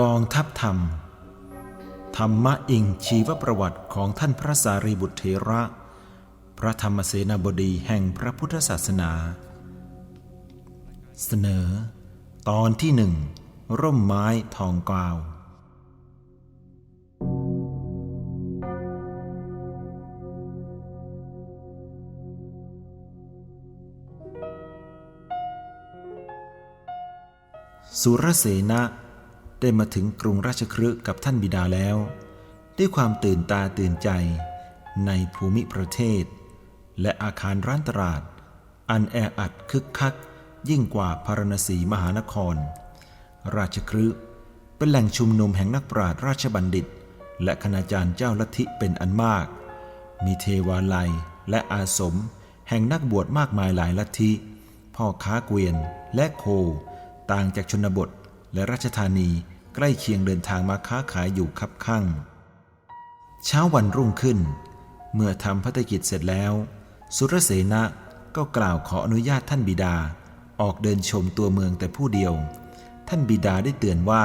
กองทัพธรรม ธรรมะอิงชีวประวัติของท่านพระสารีบุตรเถระ พระธรรมเสนาบดีแห่งพระพุทธศาสนา เสนอ ตอนที่หนึ่ง ร่มไม้ทองกวาว สุรเสนะ ได้มาถึงกรุงราชคฤห์กับท่านบิดาแล้ว ด้วยความตื่นตาตื่นใจในภูมิประเทศ และอาคารร้านตลาด อันแออัดคึกคัก ยิ่งกว่าพารณสีมหานคร ราชคฤห์เป็นแหล่งชุมนุมแห่งนักปราชญ์ราชบัณฑิต และคณาจารย์เจ้าลัทธิเป็นอันมาก มีเทวาลัยและอาสม แห่งนักบวชมากมายหลายลัทธิ พ่อค้าเกวียนและโค ต่างจากชนบท และราชธานีใกล้เคียงเดินทางมาค้าขายอยู่คับข้างเช้าวันรุ่งขึ้น เมื่อทำพัฒกิจเสร็จแล้ว สุรเสนะก็กล่าวขออนุญาตท่านบิดาออกเดินชมตัวเมืองแต่ผู้เดียว ท่านบิดาได้เตือนว่า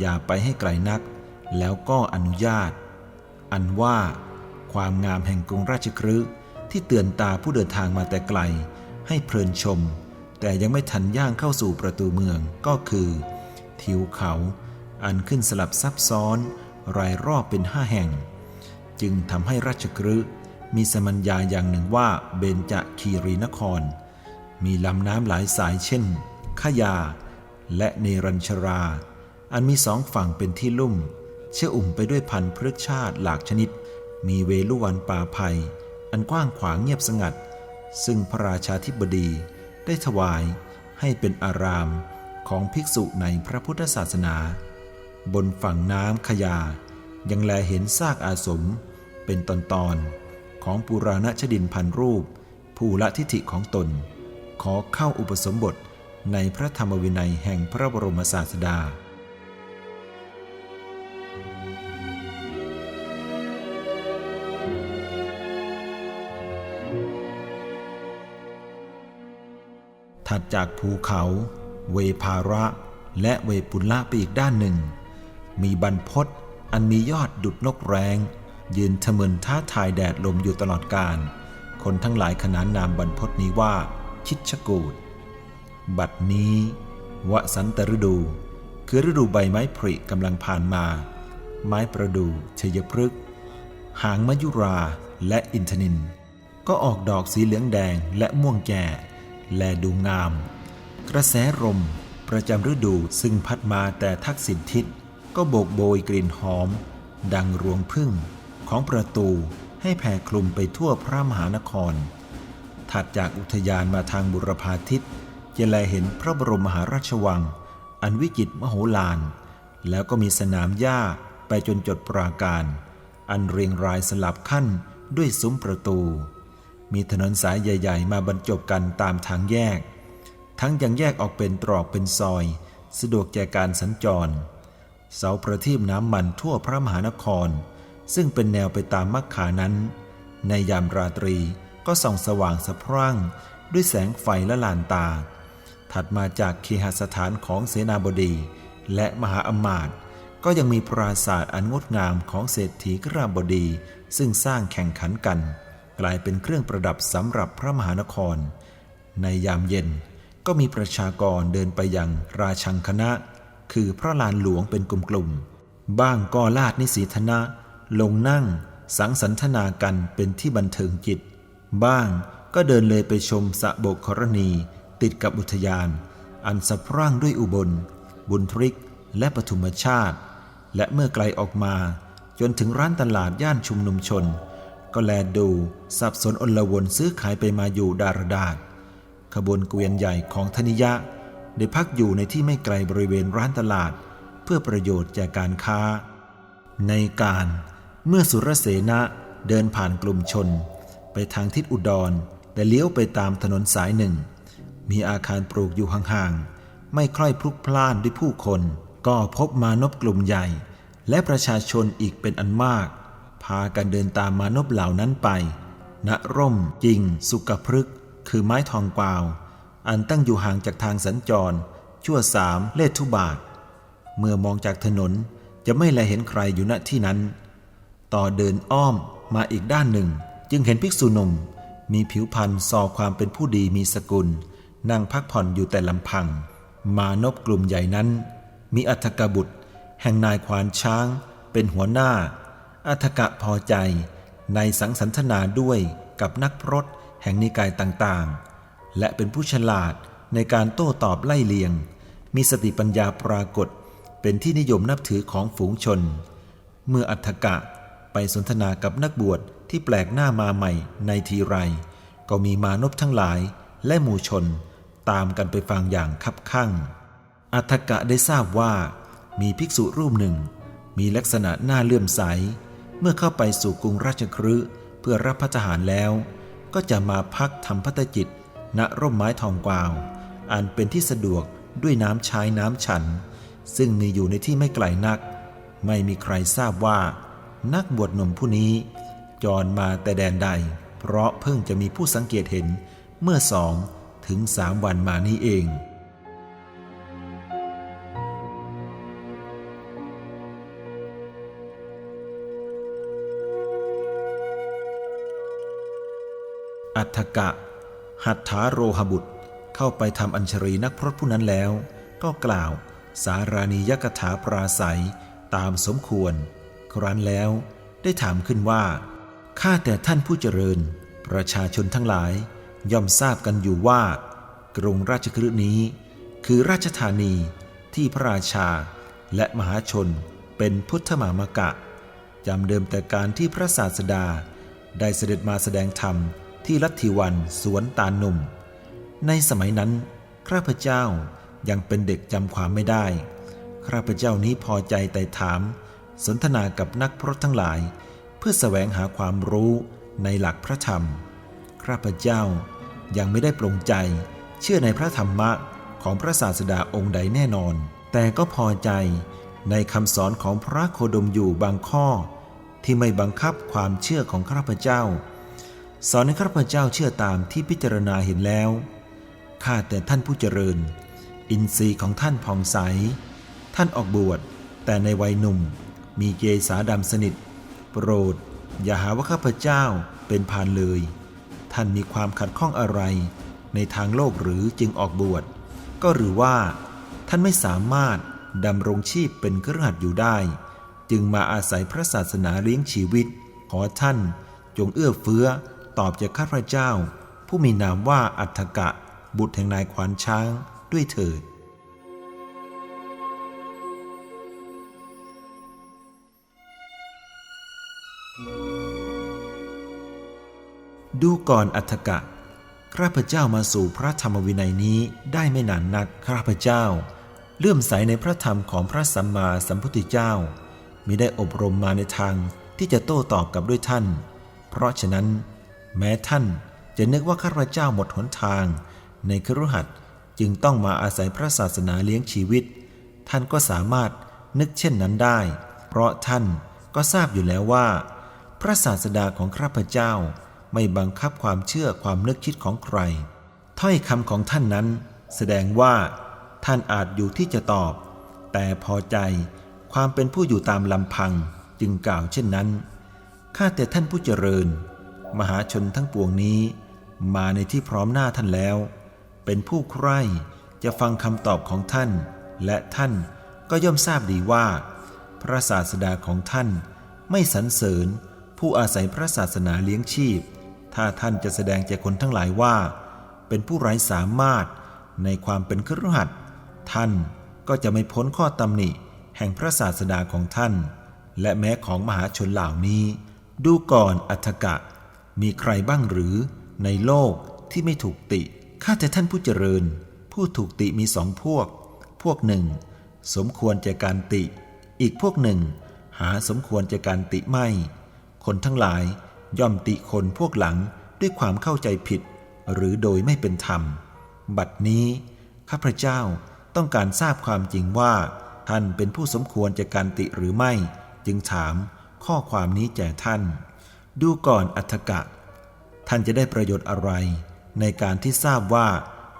อย่าไปให้ไกลนัก แล้วก็อนุญาต อันว่า ความงามแห่งกรุงราชคฤห์ที่เตือนตาผู้เดินทางมาแต่ไกล ให้เพลินชม แต่ยังไม่ทันย่างเข้าสู่ประตูเมืองก็คือ ทิวเขา อันขึ้นสลับซับซ้อน รายรอบเป็นห้าแห่ง จึงทำให้ราชคฤห์มีสมัญญาอย่างหนึ่งว่าเบญจคีรีนคร มีลำน้ำหลายสายเช่นขยา และเนรัญชรา อันมีสองฝั่งเป็นที่ลุ่ม เชื่ออุ่มไปด้วยพันธุ์พฤกษชาติหลากชนิด มีเวลุวันป่าไผ่อันกว้างขวางเงียบสงัด ซึ่งพระราชาธิบดีได้ถวายให้เป็นอาราม ของภิกษุในพระพุทธศาสนา บนฝั่งน้ำขยา ยังแลเห็นซากอาสม เป็นตอนตอนๆของปุราณชดินพันรูป ผู้ละทิฐิของตน ขอเข้าอุปสมบทในพระธรรมวินัยแห่งพระบรมศาสดาถัดจากภูเขา เวภาระและเวปุลละไปอีกด้านหนึ่ง มีบรรพศอันมียอดดุดนกแรง ยืนเถมือนท้าทายแดดลมอยู่ตลอดกาลคนทั้งหลายขนานนามบรรพศนี้ว่า ชิดชกูดบัดนี้ วสันตฤดู คือฤดูใบไม้ผลิกำลังผ่านมา ไม้ประดู่ชยพฤกษ์หางมยุราและอินทนิน ก็ออกดอกสีเหลืองแดงและม่วงแก่ แลดูงาม กระแสลมประจำฤดูซึ่งพัดมาแต่ทักษิณทิศก็โบกโบยกลิ่นหอม ดังรวงพึ่งของประตูให้แผ่คลุมไปทั่วพระมหานคร ถัดจากอุทยานมาทางบุรพาทิศจะแลเห็นพระบรมมหาราชวัง อันวิจิตรมโหฬารแล้วก็มีสนามหญ้าไปจนจดปราการ อันเรียงรายสลับขั้นด้วยซุ้มประตู มีถนนสายใหญ่ ๆ มาบรรจบกันตามทางแยก ทั้งยังแยกออกเป็นตรอกเป็นซอย สะดวกแก่การสัญจร เสาประทีปน้ำมันทั่วพระมหานคร ซึ่งเป็นแนวไปตามมักขานั้น ในยามราตรีก็ส่องสว่างสะพรั่ง ด้วยแสงไฟและลานตา ถัดมาจากเคหสถานของเสนาบดี และมหาอมาตย์ก็ยังมีปราสาทอันงดงามของเศรษฐีกราบดี ซึ่งสร้างแข่งขันกัน กลายเป็นเครื่องประดับสำหรับพระมหานคร ในยามเย็น ก็มีประชากรเดินไปยังราชังคณะ คือพระลานหลวงเป็นกลุ่มๆ บ้างก็ลาดนิสีธนะ ลงนั่งสังสรรทนากันเป็นที่บันเทิงจิต บ้างก็เดินเลยไปชมสะโบกครณีติดกับอุทยาน อันสะพรั่งด้วยอุบล บุญทริกและปฐุมชาติ และเมื่อไกลออกมาจนถึงร้านตลาดย่านชุมนุมชน ก็แลดูสับสนอนลวนซื้อขายไปมาอยู่ดารดาษ ขบวนเกวียนใหญ่ของธนิยะ ได้พักอยู่ในที่ไม่ไกลบริเวณร้านตลาด เพื่อประโยชน์แก่การค้า ในการเมื่อสุรเสนะเดินผ่านกลุ่มชน ไปทางทิศอุดรแต่เลี้ยวไปตามถนนสายหนึ่ง มีอาคารปลูกอยู่ห่างๆ ไม่ค่อยพลุกพล่านด้วยผู้คน ก็พบมานพกลุ่มใหญ่ และประชาชนอีกเป็นอันมาก พากันเดินตามมานพเหล่านั้นไปณร่มจริงสุกพฤก คือไม้ทองกวาว อันตั้งอยู่ห่างจากทางสัญจร ชั่วสามเลทุบาท เมื่อมองจากถนนจะไม่แลเห็นใครอยู่ณที่นั้น ต่อเดินอ้อมมาอีกด้านหนึ่ง จึงเห็นภิกษุหนุ่ม มีผิวพรรณสอความเป็นผู้ดีมีสกุล นั่งพักผ่อนอยู่แต่ลำพัง มานพกลุ่มใหญ่นั้น มีอัฐกบุตร แห่งนายควานช้าง เป็นหัวหน้า อัฐกะพอใจ ในสังสรรทนาด้วยกับนักพรต แห่งนิกายต่างๆ และเป็นผู้ฉลาดในการโต้ตอบไล่เลียง มีสติปัญญาปรากฏ เป็นที่นิยมนับถือของฝูงชน เมื่ออัฏฐกะไปสนทนากับนักบวชที่แปลกหน้ามาใหม่ในทีไร ก็มีมานพทั้งหลายและหมู่ชนตามกันไปฟังอย่างคับข้างอัฏฐกะได้ทราบว่า มีภิกษุรูปหนึ่ง มีลักษณะหน้าเลื่อมใส เมื่อเข้าไปสู่กรุงราชครืเพื่อรับพระทหารแล้ว ก็จะมาพักทำพัตจิต ณร่มไม้ทองกวาว อันเป็นที่สะดวกด้วยน้ำใช้น้ำฉัน ซึ่งมีอยู่ในที่ไม่ไกลนัก ไม่มีใครทราบว่า นักบวชหนุ่มผู้นี้ จรมาแต่แดนใด เพราะเพิ่งจะมีผู้สังเกตเห็นเมื่อสองถึงสามวันมานี้เอง อัฏฐกะ หัตถาโรหบุตร เข้าไปทำอัญชรีนักพรตผู้นั้นแล้ว ก็กล่าวสารานียกถาปราศัยตามสมควร ครั้นแล้วได้ถามขึ้นว่า ข้าแต่ท่านผู้เจริญ ประชาชนทั้งหลาย ย่อมทราบกันอยู่ว่า กรุงราชคฤห์นี้ คือราชธานีที่พระราชาและมหาชนเป็นพุทธมามกะจำเดิมแต่การที่พระศาสดาได้เสด็จมาแสดงธรรม ที่ลัทธิวันสวนตาลหนุ่ม ในสมัยนั้น ข้าพเจ้ายังเป็นเด็กจำความไม่ได้ ข้าพเจ้านี้พอใจไต่ถาม สนทนากับนักพรตทั้งหลาย เพื่อแสวงหาความรู้ในหลักพระธรรม ข้าพเจ้ายังไม่ได้ปรงใจ เชื่อในพระธรรมะของพระศาสดาองค์ใดแน่นอน แต่ก็พอใจในคำสอนของพระโคดมอยู่บางข้อ ที่ไม่บังคับความเชื่อของข้าพเจ้า สอนให้ข้าพเจ้าเชื่อตามที่พิจารณาเห็นแล้ว ข้าแต่ท่านผู้เจริญ อินทรีย์ของท่านผ่องใส ท่านออกบวช แต่ในวัยหนุ่ม มีเกษาดำสนิท โปรด อย่าหาว่าข้าพเจ้าเป็นพานเลย ท่านมีความขัดข้องอะไร ในทางโลกหรือจึงออกบวช ก็หรือว่า ท่านไม่สามารถดำรงชีพเป็นเครือขัดอยู่ได้ จึงมาอาศัยพระศาสนาเลี้ยงชีวิต ขอท่านจงเอื้อเฟื้อ ตอบจากข้าพเจ้า ผู้มีนามว่าอัฏฐกะ บุตรแห่งนายขวานช้างด้วยเถิด ดูก่อนอัฏฐกะข้าพเจ้ามาสู่พระธรรมวินัยนี้ได้ไม่นานนักข้าพเจ้า เลื่อมใสในพระธรรมของพระสัมมาสัมพุทธเจ้ามิได้อบรมมาในทางที่จะโต้ตอบกับด้วยท่าน เพราะฉะนั้น แม้ท่านจะนึกว่าข้าพเจ้าหมดหนทาง ในครุหัดจึงต้องมาอาศัยพระศาสนาเลี้ยงชีวิต ท่านก็สามารถนึกเช่นนั้นได้ เพราะท่านก็ทราบอยู่แล้วว่า พระศาสดาของข้าพเจ้าไม่บังคับความเชื่อความนึกคิดของใคร ถ้อยคำของท่านนั้น แสดงว่า ท่านอาจอยู่ที่จะตอบ แต่พอใจความเป็นผู้อยู่ตามลำพังจึงกล่าวเช่นนั้นข้าแต่ท่านผู้เจริญ มหาชนทั้งปวงนี้ มาในที่พร้อมหน้าท่านแล้ว เป็นผู้ใคร่จะฟังคำตอบของท่าน และท่านก็ย่อมทราบดีว่า พระศาสดาของท่านไม่สรรเสริญผู้อาศัยพระศาสนาเลี้ยงชีพ ถ้าท่านจะแสดงแก่คนทั้งหลายว่า เป็นผู้ไร้สามารถในความเป็นครหัสท่านก็จะไม่พ้นข้อตำหนิแห่งพระศาสดาของท่าน และแม้ของมหาชนเหล่านี้ ดูก่อนอัฏกะ มีใครบ้างหรือ ในโลกที่ไม่ถูกติ ข้าแต่ท่านผู้เจริญ ผู้ถูกติมีสองพวก พวกหนึ่ง สมควรแก่การติ อีกพวกหนึ่ง หาสมควรแก่การติไม่ คนทั้งหลายย่อมติคนพวกหลังด้วยความเข้าใจผิด หรือโดยไม่เป็นธรรม บัดนี้ ข้าพเจ้าต้องการทราบความจริงว่า ท่านเป็นผู้สมควรแก่การติหรือไม่ จึงถามข้อความนี้แก่ท่าน ดูก่อนอัฏฐกะ ท่านจะได้ประโยชน์อะไร ในการที่ทราบว่า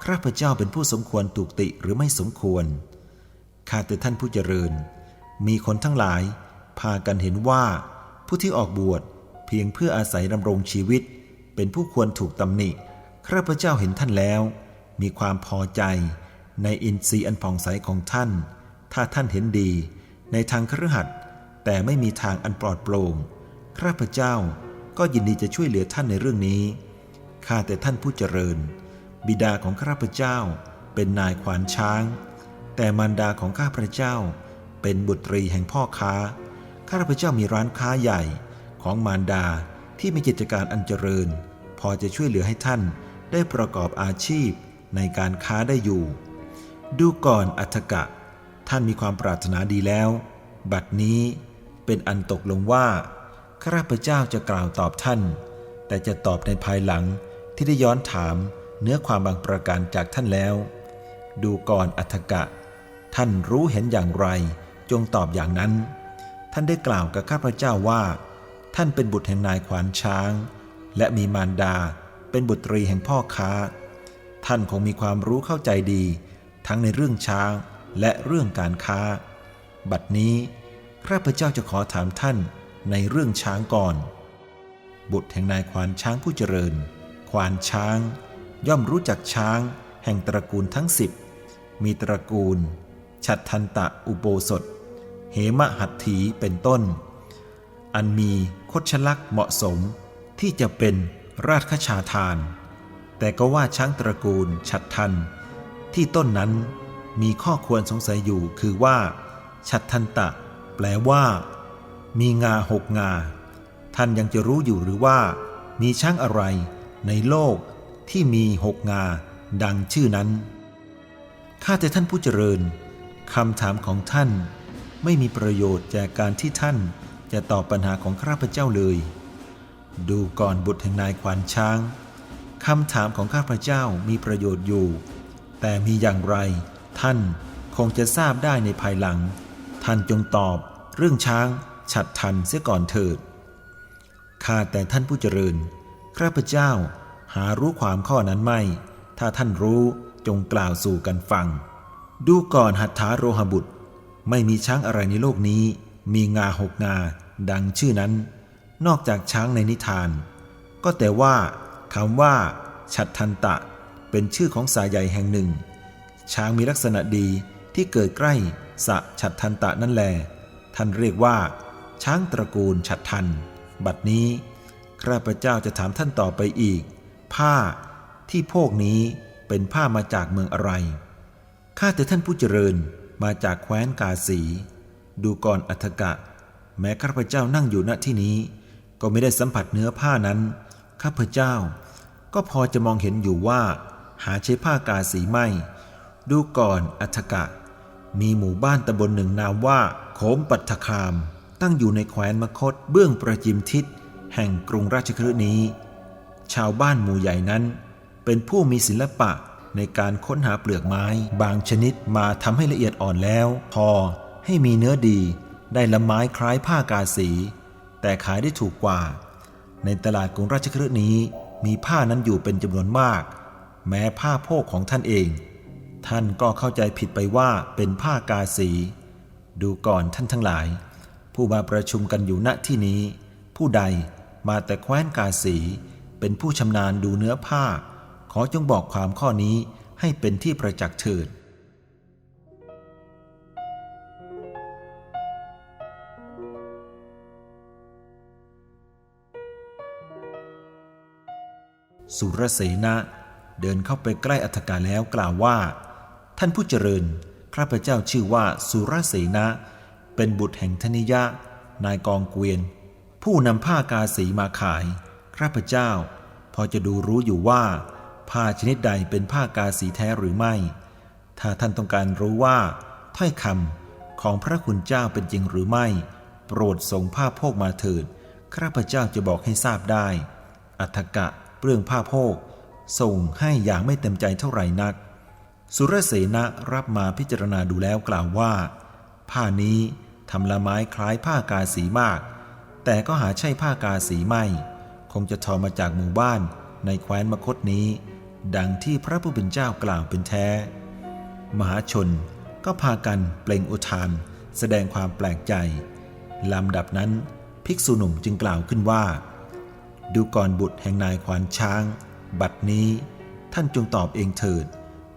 ข้าพเจ้าเป็นผู้สมควรถูกติหรือไม่สมควร ข้าแต่ท่านผู้เจริญ มีคนทั้งหลาย พากันเห็นว่า ผู้ที่ออกบวชเพียงเพื่ออาศัยดำรงชีวิต เป็นผู้ควรถูกตำหนิข้าพเจ้าเห็นท่านแล้ว มีความพอใจ ในอินทรีย์อันผ่องใสของท่าน ถ้าท่านเห็นดี ในทางครหัสแต่ไม่มีทางอันปลอดโปร่งข้าพเจ้า ก็ยินดีจะช่วยเหลือท่านในเรื่องนี้ ข้าแต่ท่านผู้เจริญ บิดาของข้าพเจ้า เป็นนายขวานช้าง แต่มารดาของข้าพเจ้า เป็นบุตรีแห่งพ่อค้า ข้าพเจ้ามีร้านค้าใหญ่ของมารดาที่มีกิจการอันเจริญ พอจะช่วยเหลือให้ท่านได้ประกอบอาชีพในการค้าได้อยู่ ดูก่อนอัฐกะ ท่านมีความปรารถนาดีแล้ว บัดนี้เป็นอันตกลงว่า ข้าพเจ้าจะกล่าวตอบท่าน แต่จะตอบในภายหลังที่ได้ย้อนถามเนื้อความบางประการจากท่านแล้ว ดูก่อนอัฐกะ ท่านรู้เห็นอย่างไร จงตอบอย่างนั้น ท่านได้กล่าวกับข้าพเจ้าว่า ท่านเป็นบุตรแห่งนายขวานช้าง และมีมารดา เป็นบุตรีแห่งพ่อค้า ท่านคงมีความรู้เข้าใจดี ทั้งในเรื่องช้างและเรื่องการค้า บัดนี้ข้าพเจ้าจะขอถามท่าน ในเรื่องช้างก่อน บุตรแห่งนายควานช้างผู้เจริญ ควานช้าง ย่อมรู้จักช้าง แห่งตระกูลทั้งสิบมีตระกูล ฉัตทันตะอุโบสถ เหมหัตถีเป็นต้น อันมีคชลักษ์เหมาะสมที่จะเป็นราชคชาทาน แต่ก็ว่าช้างตระกูลฉัตทัน ที่ต้นนั้นมีข้อควรสงสัยอยู่คือว่า ฉัตทันตะ แปลว่า มีงาหกงา ท่านยังจะรู้อยู่หรือว่า มีช้างอะไรในโลกที่มีหกงา ดังชื่อนั้น ข้าแต่ท่านผู้เจริญคำถามของท่านไม่มีประโยชน์จากการที่ท่านจะตอบปัญหาของข้าพเจ้าเลย ดูก่อนบุตรแห่งนายควานช้างคำถามของข้าพเจ้ามีประโยชน์อยู่ แต่มีอย่างไร ท่านคงจะทราบได้ในภายหลัง ท่านจงตอบเรื่องช้าง ฉัดทันเสียก่อนเถิด ข้าแต่ท่านผู้เจริญ ข้าพเจ้าหารู้ความข้อนั้นไม่ ถ้าท่านรู้จงกล่าวสู่กันฟัง ดูก่อนหัตถาโรหบุตร ไม่มีช้างอะไรในโลกนี้ มีงาหกงา ดังชื่อนั้น นอกจากช้างในนิทาน ก็แต่ว่าคำว่า ฉัตรทันตะ เป็นชื่อของสายใหญ่แห่งหนึ่ง ช้างมีลักษณะดีที่เกิดใกล้สะฉัตรทันตะนั่นแล ท่านเรียกว่า ช้างตระกูลฉัตรทัน บัดนี้ ข้าพเจ้าจะถามท่านต่อไปอีก ผ้าที่พวกนี้เป็นผ้ามาจากเมืองอะไร ข้าแต่ท่านผู้เจริญมาจากแคว้นกาสี ดูก่อนอัฐกะ แม้ข้าพเจ้านั่งอยู่ณที่นี้ ก็ไม่ได้สัมผัสเนื้อผ้านั้น ข้าพเจ้า ก็พอจะมองเห็นอยู่ว่า หาใช้ผ้ากาสีไม่ ดูก่อนอัฐกะ มีหมู่บ้านตำบลหนึ่งนามว่าโขมปัตถคาม ตั้งอยู่ในแคว้นมคตเบื้องประจิมทิศ แห่งกรุงราชคฤห์นี้ ชาวบ้านหมู่ใหญ่นั้น เป็นผู้มีศิลปะในการค้นหาเปลือกไม้ บางชนิดมาทำให้ละเอียดอ่อนแล้วพอให้มีเนื้อดีได้ละไม้คล้ายผ้ากาสี แต่ขายได้ถูกกว่า ในตลาดกรุงราชคฤห์นี้มีผ้านั้นอยู่เป็นจำนวนมาก แม้ผ้าโพกของท่านเอง ท่านก็เข้าใจผิดไปว่าเป็นผ้ากาสี ดูก่อนท่านทั้งหลาย ผู้มาประชุมกันอยู่ณที่นี้ ผู้ใดมาแต่แคว้นกาสี เป็นผู้ชำนาญดูเนื้อผ้า ขอจงบอกความข้อนี้ให้เป็นที่ประจักษ์เถิดสุรเสนะเดินเข้าไปใกล้อัฐกาแล้วกล่าวว่า ท่านผู้เจริญข้าพเจ้าชื่อว่าสุรเสนะ เป็นบุตรแห่งธนิยะ นายกองเกวียน ผู้นำผ้ากาสีมาขายข้าพเจ้า พอจะดูรู้อยู่ว่า ผ้าชนิดใดเป็นผ้ากาสีแท้หรือไม่ ถ้าท่านต้องการรู้ว่า ถ้อยคำของพระคุณเจ้าเป็นจริงหรือไม่ โปรดส่งผ้าโพกมาเถิดข้าพเจ้าจะบอกให้ทราบได้ อัฐกะเปลืองผ้าโพก ส่งให้อย่างไม่เต็มใจเท่าไหร่นัก สุรเสนะรับมาพิจารณาดูแล้วกล่าวว่า ผ้านี้ ทำละไม้คล้ายผ้ากาสีมาก แต่ก็หาใช่ผ้ากาสีไม่ คงจะทอมาจากหมู่บ้านในแคว้นมคตนี้ ดังที่พระผู้เป็นเจ้ากล่าวเป็นแท้ มหาชนก็พากันเปล่งอุทาน แสดงความแปลกใจลำดับนั้นภิกษุหนุ่มจึงกล่าวขึ้นว่า ดูก่อนบุตรแห่งนายควานช้าง บัดนี้ ท่านจงตอบเองเถิด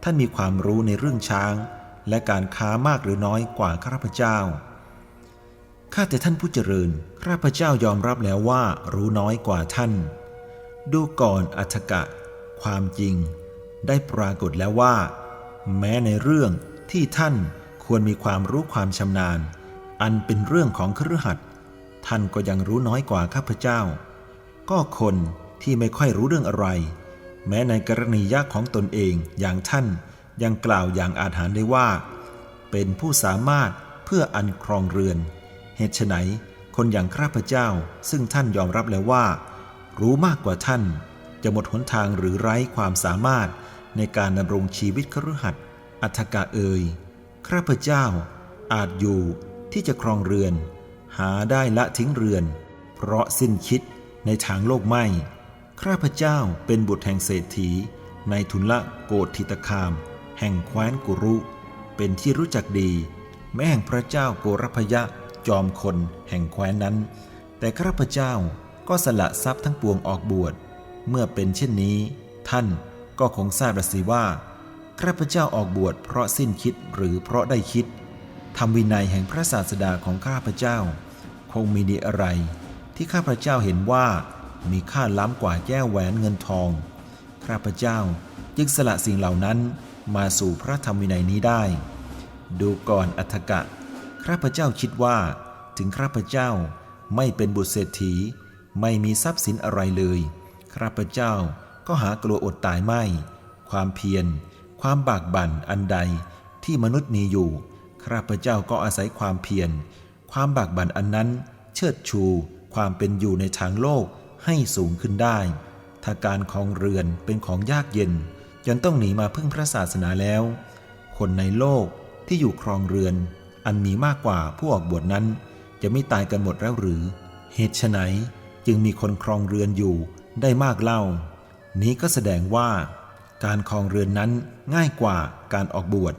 ท่านมีความรู้ในเรื่องช้าง และการค้ามากหรือน้อยกว่าข้าพเจ้า ข้าแต่ท่านผู้เจริญ ข้าพเจ้ายอมรับแล้วว่ารู้น้อยกว่าท่าน ดูก่อนอัฏฐกะ ความจริง ได้ปรากฏแล้วว่า แม้ในเรื่องที่ท่านควรมีความรู้ความชำนาญ อันเป็นเรื่องของคฤหัสถ์ท่านก็ยังรู้น้อยกว่าข้าพเจ้า ก็คนที่ไม่ค่อยรู้เรื่องอะไร แม้ในกรณียากของตนเองอย่างท่านยังกล่าวอย่างอาถรรพ์ได้ว่า เป็นผู้สามารถเพื่ออันครองเรือน เหตุไฉนคนอย่างข้าพเจ้าซึ่งท่านยอมรับแล้วว่า รู้มากกว่าท่าน จะหมดหนทางหรือไร้ความสามารถในการดำรงชีวิตคฤหัสถ์อัฐกะเอ่ยข้าพเจ้าอาจอยู่ที่จะครองเรือน หาได้ละทิ้งเรือน เพราะสิ้นคิดในทางโลกไม่ข้าพเจ้าเป็นบุตรแห่งเศรษฐี ในทุนละโกฏทิตคาม แห่งแคว้นกุรุ เป็นที่รู้จักดี แม้แห่งพระเจ้าโกรพยะ จอมคนแห่งแคว้นนั้น แต่ข้าพเจ้าก็สละทรัพย์ทั้งปวงออกบวช เมื่อเป็นเช่นนี้ ท่านก็คงทราบละสิว่าข้าพเจ้าออกบวชเพราะสิ้นคิดหรือเพราะได้คิดทำวินัยแห่งพระศาสดาของข้าพเจ้า คงมีดีอะไร ที่ข้าพเจ้าเห็นว่ามีค่าล้ำกว่าแก้วแหวนเงินทอง ข้าพเจ้าจึงสละสิ่งเหล่านั้นมาสู่พระธรรมวินัยนี้ได้ ดูก่อนอัฏฐกะ ข้าพเจ้าคิดว่า ถึงข้าพเจ้าไม่เป็นบุตรเศรษฐี ไม่มีทรัพย์สินอะไรเลยข้าพเจ้าก็หากลัวอดตายไม่ ความเพียร ความบากบั่นอันใดที่มนุษย์มีอยู่ข้าพเจ้าก็อาศัยความเพียร ความบากบั่นอันนั้น เชิดชู ความเป็นอยู่ในทางโลกให้สูงขึ้นได้ถ้าการครองเรือนเป็นของยากเย็นจนต้องหนีมาพึ่งพระศาสนาแล้ว คนในโลกที่อยู่ครองเรือน อันมีมากกว่าผู้ออกบวชนั้น จะไม่ตายกันหมดแล้วหรือ เหตุไฉนจึงมีคนครองเรือนอยู่ได้มากเล่า นี้ก็แสดงว่า การครองเรือนนั้นง่ายกว่าการออกบวช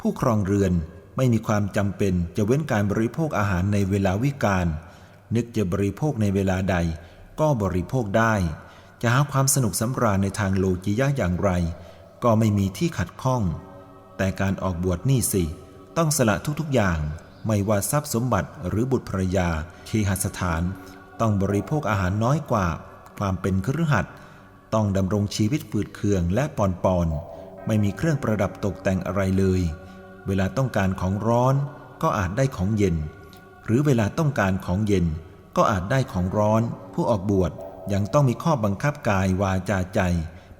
ผู้ครองเรือนไม่มีความจำเป็นจะเว้นการบริโภคอาหารในเวลาวิกาลนึกจะบริโภคในเวลาใด ก็บริโภคได้ จะหาความสนุกสำราญในทางโลกิยะอย่างไร ก็ไม่มีที่ขัดข้อง แต่การออกบวชนี่สิ ต้องสละทุกๆอย่าง ไม่ว่าทรัพย์สมบัติหรือบุตรภรยาเคหสถาน ต้องบริโภคอาหารน้อยกว่า ความเป็นคฤหัสถ์ต้องดำรงชีวิตฝืดเคืองและปอนปอน ไม่มีเครื่องประดับตกแต่งอะไรเลย เวลาต้องการของร้อนก็อาจได้ของเย็น หรือเวลาต้องการของเย็น ก็อาจได้ของร้อน ผู้ออกบวชยังต้องมีข้อบังคับกายวาจาใจ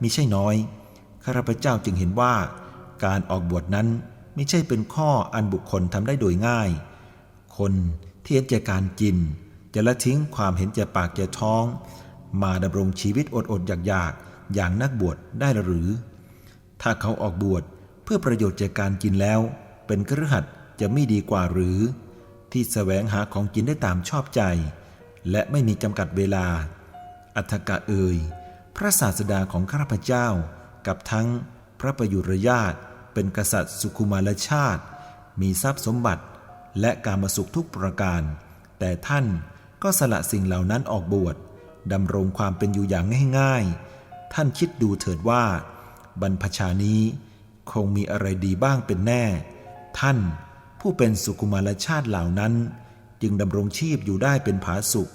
มิใช่น้อยข้าพเจ้าจึงเห็นว่า การออกบวชนั้น ไม่ใช่เป็นข้ออันบุคคลทำได้โดยง่าย คนที่เห็นแก่การกิน จะละทิ้งความเห็นแก่ปากแก่ท้อง มาดำรงชีวิตอดอดอยากอยากๆอย่างนักบวชได้หรือ ถ้าเขาออกบวชเพื่อประโยชน์จากการกินแล้ว เป็นคฤหัสจะไม่ดีกว่าหรือ ที่แสวงหาของกินได้ตามชอบใจ และไม่มีจำกัดเวลา อัฏฐกะเอยพระศาสดาของข้าพเจ้ากับทั้งพระประยุรญาต เป็นกษัตริย์สุขุมารชาติ มีทรัพย์สมบัติและการมาสุขทุกประการ แต่ท่านก็สละสิ่งเหล่านั้นออกบวชดำรงความเป็นอยู่อย่างง่ายๆ ท่านคิดดูเถิดว่า บรรพชานี้คงมีอะไรดีบ้างเป็นแน่ ท่านผู้เป็นสุขุมารชาติเหล่านั้น จึงดำรงชีพอยู่ได้เป็นผาสุข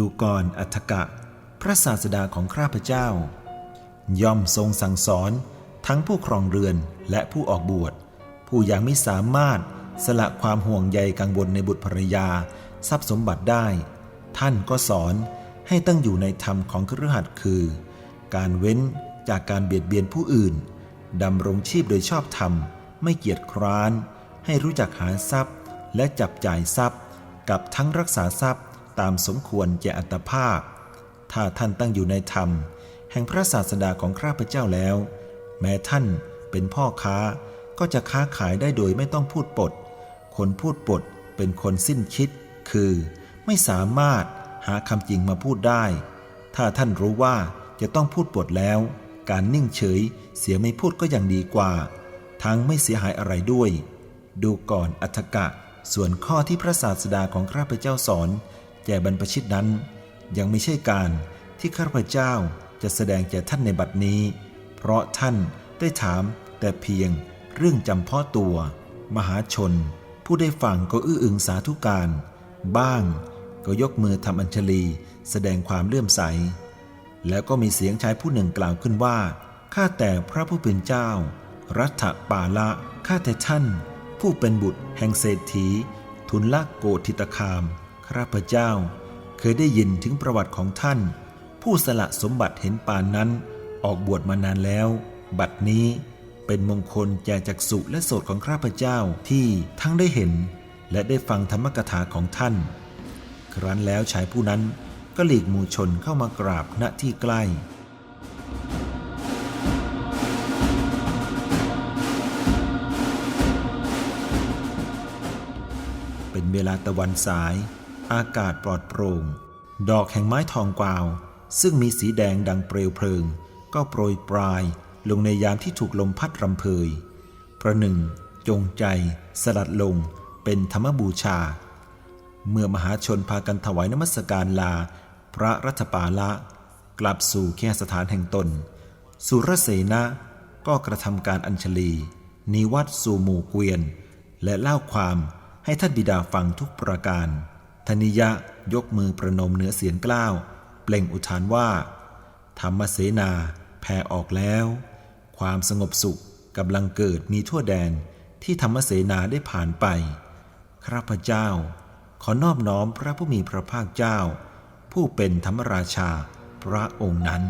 ดูก่อนอัฏฐกะ พระศาสดาของข้าพเจ้า ย่อมทรงสั่งสอนทั้งผู้ครองเรือนและผู้ออกบวช ผู้ยังไม่สามารถสละความห่วงใยกังวลในบุตรภรรยา ทรัพย์สมบัติได้ ท่านก็สอนให้ตั้งอยู่ในธรรมของครหัดคือ การเว้นจากการเบียดเบียนผู้อื่นดำรงชีพโดยชอบธรรม ไม่เกียจคร้าน ให้รู้จักหาทรัพย์ และจับจ่ายทรัพย์ กับทั้งรักษาทรัพย์ ตามสมควรแก่อัตภาพ ถ้าท่านตั้งอยู่ในธรรม แห่งพระศาสดาของข้าพเจ้าแล้ว แม้ท่านเป็นพ่อค้าก็จะค้าขายได้โดยไม่ต้องพูดปด คนพูดปดเป็นคนสิ้นคิด คือไม่สามารถหาคำจริงมาพูดได้ ถ้าท่านรู้ว่าจะต้องพูดบทแล้ว การนิ่งเฉยเสียไม่พูดก็ยังดีกว่า ทั้งไม่เสียหายอะไรด้วย ดูก่อนอัฏฐกะ ส่วนข้อที่พระศาสดาของข้าพเจ้าสอน ก่บรรพชิตนั้น ยังไม่ใช่การที่ข้าพเจ้าจะแสดงแก่ท่านในบัดนี้ เพราะท่านได้ถามแต่เพียงเรื่องจำเพาะตัว มหาชน ผู้ได้ฟังก็อื้ออึงสาธุการ บ้างก็ยกมือทำอัญชลีแสดงความเลื่อมใส แล้วก็มีเสียงชายผู้หนึ่งกล่าวขึ้นว่า ข้าแต่พระผู้เป็นเจ้า รัฐปาละข้าแต่ท่าน ผู้เป็นบุตรแห่งเศรษฐี ทุนละโกธิตคาม ข้าพเจ้าเคยได้ยินถึงประวัติของท่าน ผู้สละสมบัติเห็นปานนั้นออกบวชมานานแล้ว บัดนี้เป็นมงคลแก่จักษุและโสดของข้าพเจ้าที่ทั้งได้เห็น และได้ฟังธรรมกถาของท่าน ครั้นแล้วชายผู้นั้นก็หลีกหมู่ชนเข้ามากราบณที่ใกล้เป็นเวลาตะวันสาย อากาศปลอดโปร่ง ดอกแห่งไม้ทองกวาว ซึ่งมีสีแดงดังเปลวเพลิง ก็โปรยปลายลงในยามที่ถูกลมพัดรำเพย ประหนึ่ง จงใจ สลัดลง เป็นธรรมบูชา เมื่อมหาชนพากันถวายนมัสการลา พระรัชปาละ กลับสู่แค่สถานแห่งตน สุรเสนะก็กระทำการอัญชลี นิวัตสู่หมู่เกวียน และเล่าความให้ท่านบิดาฟังทุกประการ ธนิยะยกมือประนมเหนือเสียงกล้าว เปล่งอุทานว่า ธรรมเสนาแผ่ออกแล้ว ความสงบสุขกำลังเกิดมีทั่วแดนที่ธรรมเสนาได้ผ่านไป ข้าพเจ้า ขอนอบน้อมพระผู้มีพระภาคเจ้า ผู้เป็นธรรมราชาพระองค์นั้น